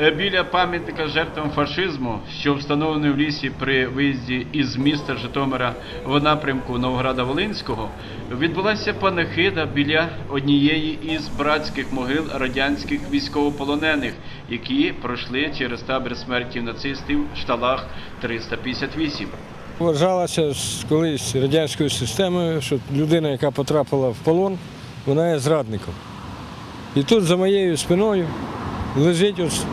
Е, Біля пам'ятника жертвам фашизму, що встановлений в лісі при виїзді із міста Житомира в напрямку Новограда Волинського, відбулася панахида біля однієї із братських могил радянських військовополонених, які пройшли через табір смерті нацистів шталах 358. Вважалося колись радянською системою, що людина, яка потрапила в полон, вона є зрадником. І тут за моєю спиною лежить ось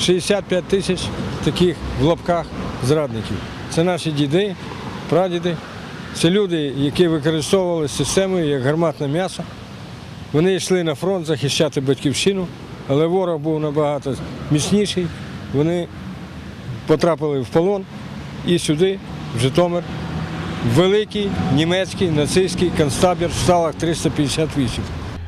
65 тисяч таких в лапках зрадників. Це наші діди, прадіди. Це люди, які використовували системою як гарматне м'ясо. Вони йшли на фронт захищати батьківщину, але ворог був набагато міцніший. Вони потрапили в полон і сюди, в Житомир, великий німецький нацистський концтабір в сталах 358.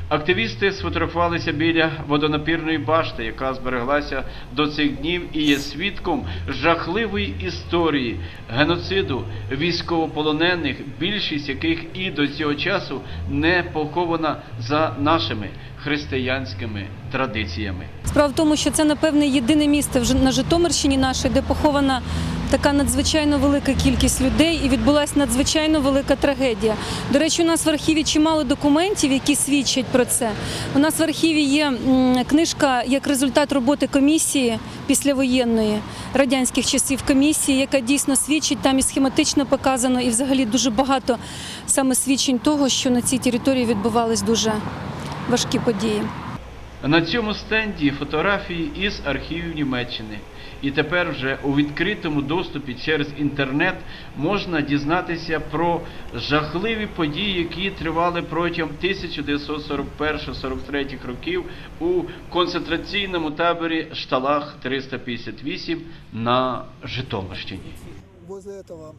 Активісти сфотографувалися біля водонапірної башти, яка збереглася до цих днів і є свідком жахливої історії геноциду військовополонених, більшість яких і до цього часу не похована за нашими християнськими традиціями. Справа в тому, що це напевне єдине місце на Житомирщині нашій, де похована така надзвичайно велика кількість людей і відбулася надзвичайно велика трагедія. До речі, у нас в архіві чимало документів, які свідчать про це. У нас в архіві є книжка як результат роботи комісії післявоєнної радянських часів комісії, яка дійсно свідчить там і схематично показано, і взагалі дуже багато саме свідчень того, що на цій території відбувались дуже важкі події. На цьому стенді фотографії із архівів Німеччини. І тепер вже у відкритому доступі через інтернет можна дізнатися про жахливі події, які тривали протягом 1941-43 років у концентраційному таборі Шталах 358 на Житомирщині. возле этого